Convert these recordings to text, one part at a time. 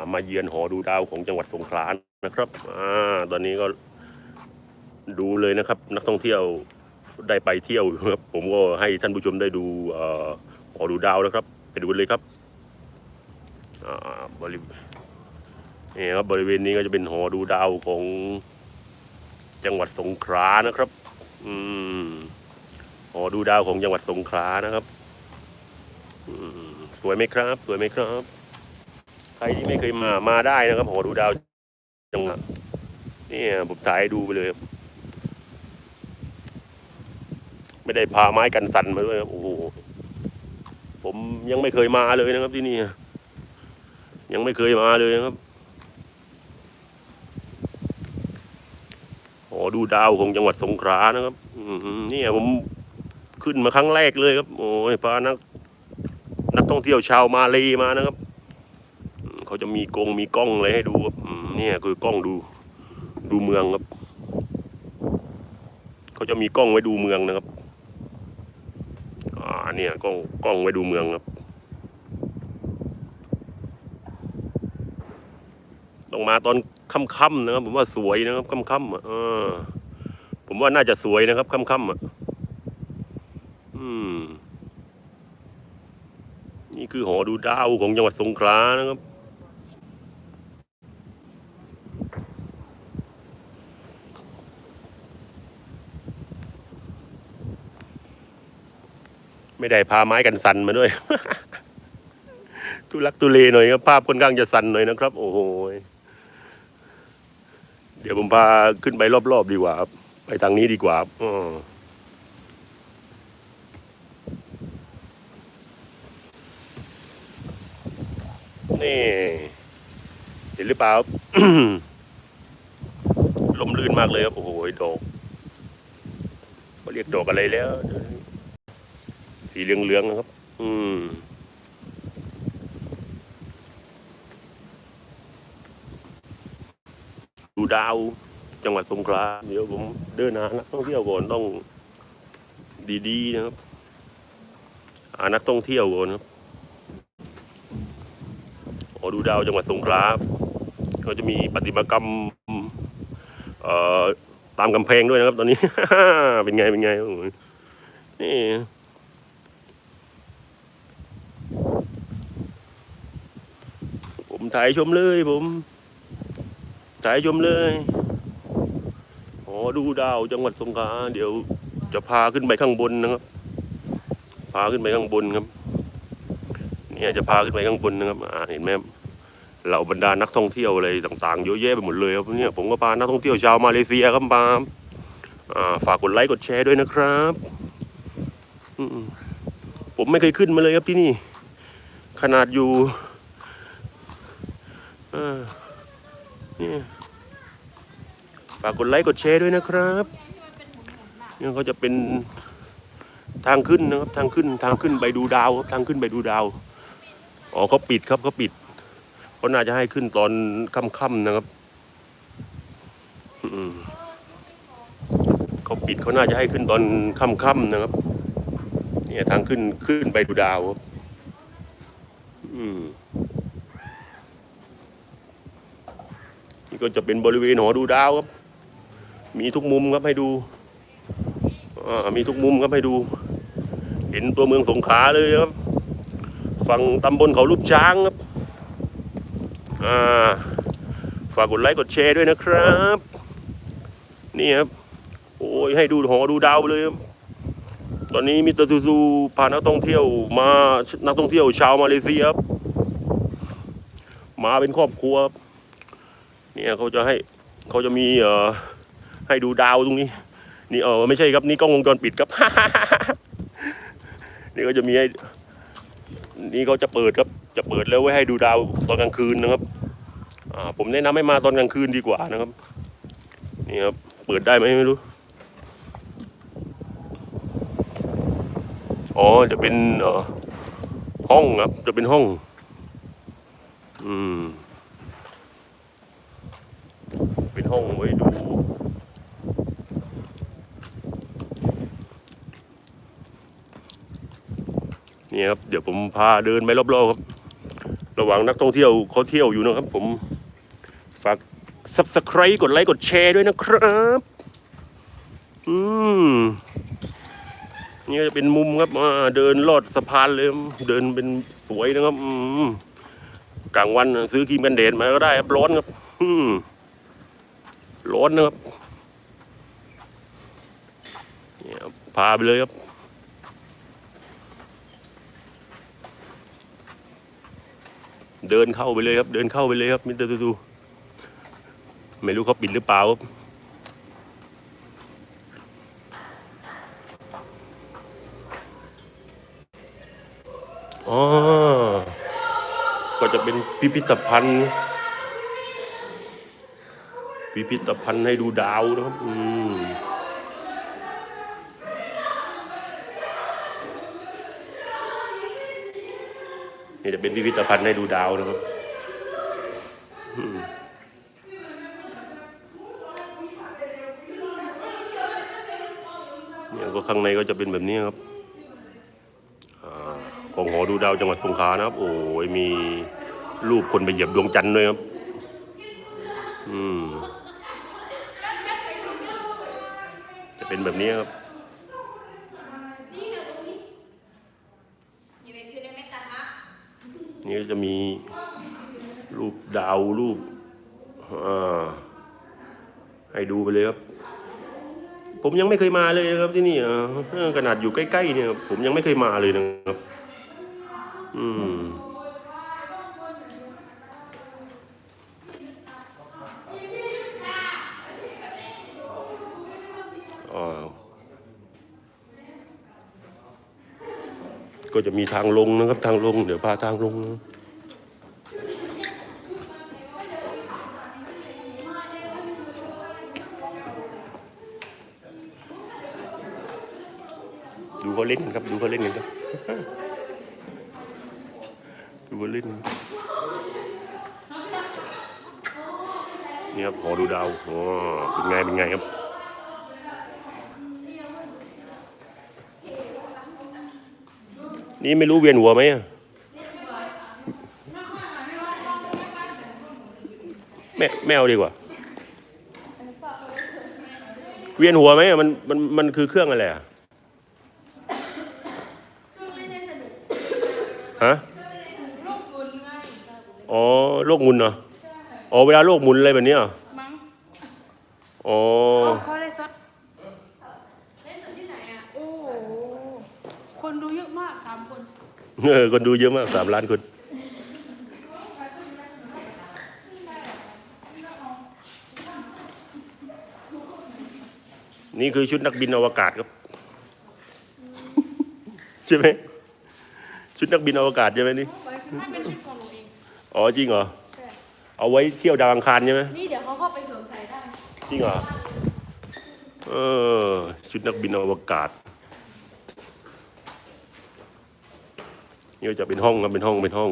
ามาเยือนหอดูดาวของจังหวัดสงขลานะครับอตอนนี้ก็ดูเลยนะครับ นักท่องเที่ยวได้ไปเที่ยวอยู่ครับผมก็ให้ท่านผู้ชมได้ดูอหอดูดาวนะครับ ไปดูกันเลยครับบริเวณนี่ครับบริเวณนี้ก็จะเป็นหอดูดาวของจังหวัดสงขลานะครับ อืมหอดูดาวของจังหวัดสงขลานะครับอืมสวยไหมครับ สวยไหมครับ ใครที่ไม่เคยมามาได้นะครับหอดูดาวจังหวัดนี่ผมถ่ายดูไปเลย ไม่ได้พาไม้กันสั่นมาด้วยครับโอ้โหผมยังไม่เคยมาเลยนะครับที่นี่ยังไม่เคยมาเลยนะครับหอดูดาวของจังหวัดสงขลานะครับนี่ผมขึ้นมาครั้งแรกเลยครับ โอ้ยพานักนักท่องเที่ยวชาวมาเลมานะครับ เขาจะมีกงมีกล้องอะไรให้ดูครับเนี่ยคือกล้องดู ดูเมืองครับ เขาจะมีกล้องไว้ดูเมืองนะครับอ่าเนี่ยกล้องกล้องไว้ดูเมืองครับ ต้องมาตอนค่ำๆนะครับ ผมว่าสวยนะครับค่ำๆอะเออผมว่าน่าจะสวยนะครับค่ำๆอะอืมนี่คือหอดูดาวของจังหวัดสงขลานะครับ ไม่ได้พาไม้กันสันมาด้วยทุลักทุเลหน่อยครับภาพค่อนข้างจะสันหน่อยนะครับ โอ้โหเดี๋ยวผมพาขึ้นไปรอบๆดีกว่าครับไปทางนี้ดีกว่าอ้อนี่ เห็นหรือเปล่าลมลื่นมากเลยครับ โอ้โหดอกเขาเรียกดอกอะไรแล้ว สีเหลืองๆนะครับ อืมดูดาวจังหวัดสงขลาเดี๋ยวผมเดินหานักท่องเที่ยวก่อนต้องดีๆนะครับหานักท่องเที่ยวก่อนครับอดูดาวจังหวัดสงขลาก็จะมีปฏิมากรรมเอ่อตามกำแพงด้วยนะครับ ตอนนี้ เป็นไงเป็นไงนี่ ผมถ่ายชมเลยผมถ่ายชมเลยอ๋อดูดาวจังหวัดสงขลาเดี๋ยวจะพาขึ้นไปข้างบนนะครับ พาขึ้นไปข้างบนครับ เนี่ยจะพาขึ้นไปข้างบนนะครับอ่าเห็นไหมครับเหล่าบรรดานักท่องเที่ยวอะไรต่างๆเยอะแยะไปหมดเลยครับเนี่ยผมก็พานักท่องเที่ยวชาวมาเลเซียครับมาฝากกดไลค์กดแชร์ด้วยนะครับผมไม่เคยขึ้นมาเลยครับที่นี่ ขนาดอยู่ อนี่ฝากกดไลค์กดแชร์ด้วยนะครับเนี่ยเขาจะเป็นทางขึ้นนะครับ ทางขึ้นทางขึ้นไปดูดาวครับทางขึ้นไปดูดาวอ๋อเขาปิดครับเขาปิดเขาน่าจะให้ขึ้นตอนค่ำๆนะครับเขาปิดเขาน่าจะให้ขึ้นตอนค่ำๆนะครับ เนี่ยทางขึ้นขึ้นไปดูดาวครับอืม ก็จะเป็นบริเวณหอดูดาวครับ มีทุกมุมครับให้ดูมีทุกมุมครับให้ดู เห็นตัวเมืองสงขลาเลยครับ ฝั่งตำบลเขาลูกช้างครับฝากกดไลค์กดแชร์ด้วยนะครับ นี่ครับ โอ้ยให้ดูหอดูดาวเลยครับตอนนี้มิตอร์ซูซูพานักท่องเที่ยวมานักท่องเที่ยวชาวมาเลเซียครับมาเป็นครอบครัวครับ เนี่ยเขาจะให้เขาจะมีเอ่อให้ดูดาวตรงนี้ นี่เออไม่ใช่ครับนี่กล้องวงจรปิดครับ นี่ก็จะมีให้นี่เขาจะเปิดครับ จะเปิดแล้วไว้ให้ดูดาวตอนกลางคืนนะครับอ่าผมแนะนำให้มาตอนกลางคืนดีกว่านะครับ นี่ครับเปิดได้ไหมไม่รู้อ๋อจะเป็นห้องครับ จะเป็นห้อง อืม เป็นห้องไว้ดูเนี่ยครับเดี๋ยวผมพาเดินไปรอบๆครับ ระหว่างนักท่องเที่ยวเขาเที่ยวอยู่นะครับ ผมฝาก subscribe กดไลค์กดแชร์ด้วยนะครับ อืมนี่ก็จะเป็นมุมครับอ่าเดินลอดสะพานเลย เดินเป็นสวยนะครับ อืมกลางวันซื้อครีมกันแดดมาก็ได้ครับร้อนครับ อืม ร้อนนะครับเนี่ยพาไปเลยครับเดินเข้าไปเลยครับ เดินเข้าไปเลยครับมิเตอร์ตูตูไม่รู้เขาปิดหรือเปล่าครับอ๋อก็จะเป็นพิพิธภัณฑ์ พิพิธภัณฑ์ให้ดูดาวนะครับ อืมนี่จะเป็นพิพิธภัณฑ์ให้ดูดาวนะครับเนี่ยก็ข้างในก็จะเป็นแบบนี้ครับอของหอดูดาวจังหวัดสงขลานะครับ โอ้ยมีรูปคนไปเหยียบดวงจันทร์ด้วยครับ อืม จะ เป็นแบบนี้ครับนี่เป็นคือได้ไหมตาฮะนี่ก็จะมีรูปดาวรูปอ่าให้ดูไปเลยครับ ผมยังไม่เคยมาเลยนะครับที่นี่อ่าเออขนาดอยู่ใกล้ๆเนี่ย ผมยังไม่เคยมาเลยนะครับ อืมอ่า ก็จะมีทางลงนะครับทางลง เดี๋ยวพาทางลงดูเขาเล่นกันครับ ดูเขาเล่นกันครับ ดูเขาเล่นนี่ครับหอดูดาวอ๋อเป็นไงเป็นไงครับ นี่ไม่รู้เวียนหัวไหมแม่แม่เอาดีกว่า เวียนหัวไหมมันมันมันคือเครื่องอะไรอะเครื่องเล่นได้สนุกฮะอ๋อโลกหมุนเหรออ๋อเวลาโลกหมุนอะไรแบบนี้เหรออ๋อเขาเลยซัดเล่นสดที่ไหนอะ โอ้โห คนดูเยอะมากสามคน เออคนดูเยอะมากสามล้านคน นี่คือชุดนักบินอวกาศครับ ใช่ไหมชุดนักบินอวกาศใช่ไหมนี่ไม่เป็นชุดของหนูเองอ๋อจริงเหรอใช่เอาไว้เที่ยวดาวอังคารใช่ไหมนี่เดี๋ยวเขาเข้าไปสวมใส่ได้จริงเหรอเออชุดนักบินอวกาศ นี่ก็จะเป็นห้องครับเป็นห้องเป็นห้อง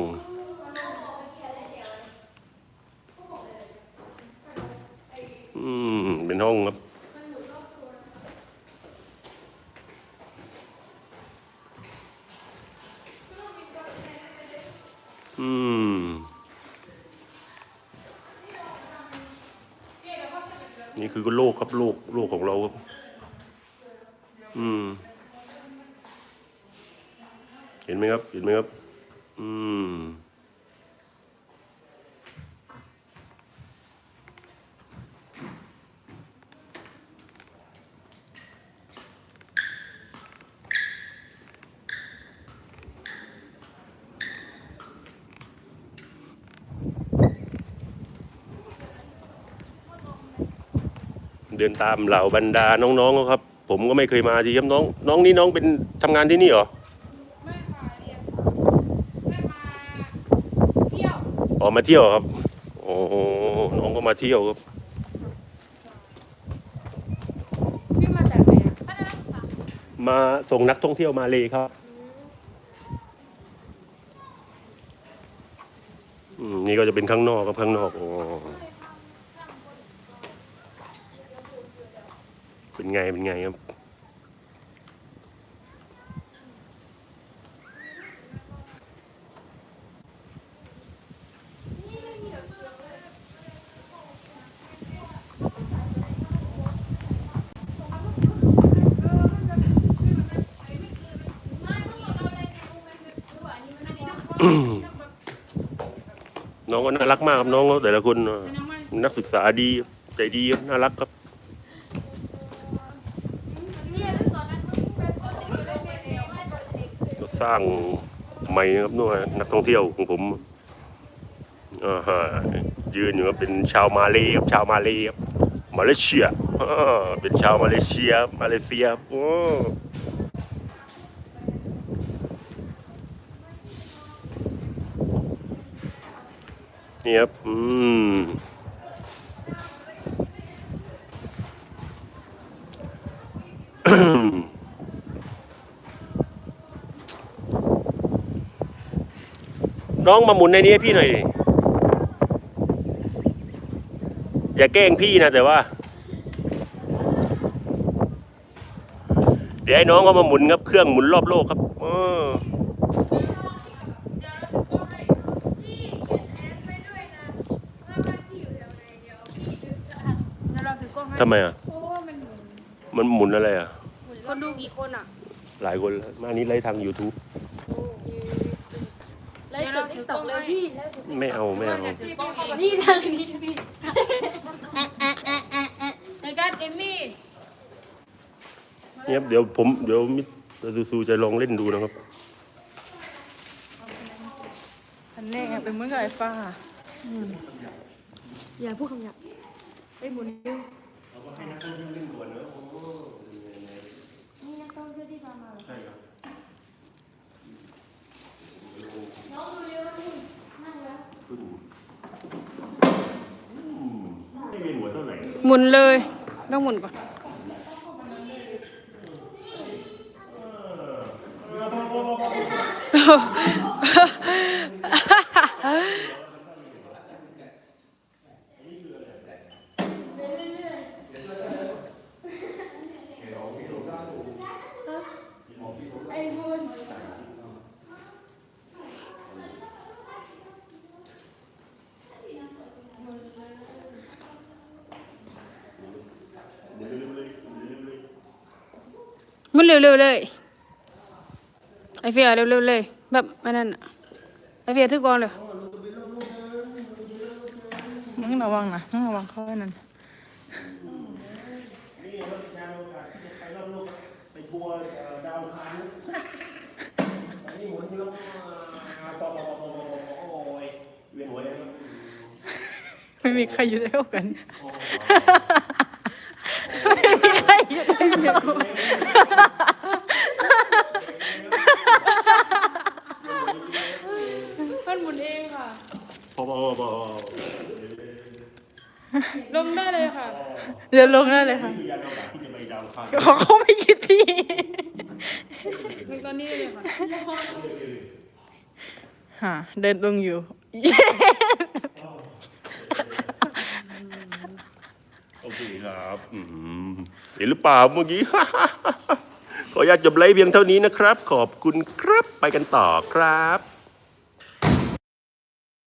อืมเป็นห้องครับอืมนี่คือก็โลกครับโลกโลกของเราครับ อืม เห็นไหมครับ เห็นไหมครับ อืม เดินตามเหล่าบรรดาน้องๆครับ ผมก็ไม่เคยมาทีครับน้อง น้องนี่น้องเป็นทำงานที่นี่เหรอ ไม่มาเรียนไม่มาเที่ยว ออกมาเที่ยวครับ โอ้น้องก็มาเที่ยวครับพี่มาจากไหนอะพัฒนาศึกษามาส่งนักท่องเที่ยวมาเลยครับ อืมนี่ก็จะเป็นข้างนอกครับข้างนอกโอ้เป็นไงเป็นไงครับ ก็น่ารักมากครับน้องเขาแต่ละคนนักศึกษาดีใจดีน่ารักครับสต์ในโลกโซเชียลให้ตัวเองก็สร้างใหม่นะครับนู่นนักท่องเที่ยวของผมยืนอยู่ครับเป็นชาวมาเลครับชาวมาเลครับมาเลเซียเป็นชาวมาเลเซียมาเลเซียโอ้ นี่ครับ อืม น้องมาหมุนในนี้พี่หน่อยดิอย่าแกล้งพี่นะแต่ว่า เดี๋ยวให้น้องเขามาหมุนครับ เครื่องหมุนรอบโลกครับเออ เดี๋ยวเราจะก็ให้พี่เขียนแอดไปด้วยนะว่าบ้านพี่อยู่แถวไหนเดี๋ยวพี่ลืมจะอ่าน แล้วเราถือกล้องให้ ทำไมอะ เพราะว่ามันหมุนมันหมุนอะไรอะคนดูกี่คนอะหลายคนแล้วมานี้ไลฟ์ทาง YouTube ไลฟ์สดติ๊กต็อกเลยพี่ไลฟ์สดไม่เอาไม่เอาถือกล้องเองนี่ทางนี้พี่ในการเอมมี่เนี่ยครับเดี๋ยวผมเดี๋ยวมิสเตอร์ซูซูจะลองเล่นดูนะครับอันนี้เป็นเหมือนกับไอ้ฟ้า อย่าพูดคำหยาบไปหมุนนิ้วนี่นักท่องเที่ยวที่พามาเหรอน้องดูเร็วนะคุณนั่งแล้วไม่มีหัวเท่าไหร่หมุนเลย ต้องหมุนก่อน มุนเร็วๆเลยไอเฟียเร็วๆเลย แบบอันนั้นไอเฟียถือกล้องเลยมึงระวังนะมึงระวังเขาไว้นั่นไปทัวร์ดาวค้างนี่หมุนที่แล้วปอปอปอปอโอ้ยเวียนหัวเลยไม่มีใครอยู่เท่ากันไม่มีใครอยู่เท่ากันหมุนเองค่ะ พอพอพอ ลงได้เลยค่ะ เดี๋ยวลงได้เลยค่ะ คือยานอวกาศที่จะไปดาวค้างเขาเขาไม่คิดที่ ลงตอนนี้เลยค่ะฮะเดินลงอยู่ โอเคครับอืมเห็นหรือเปล่าเมื่อกี้ ขออนุญาตจบไลฟ์เพียงเท่านี้นะครับ ขอบคุณครับไปกันต่อครับ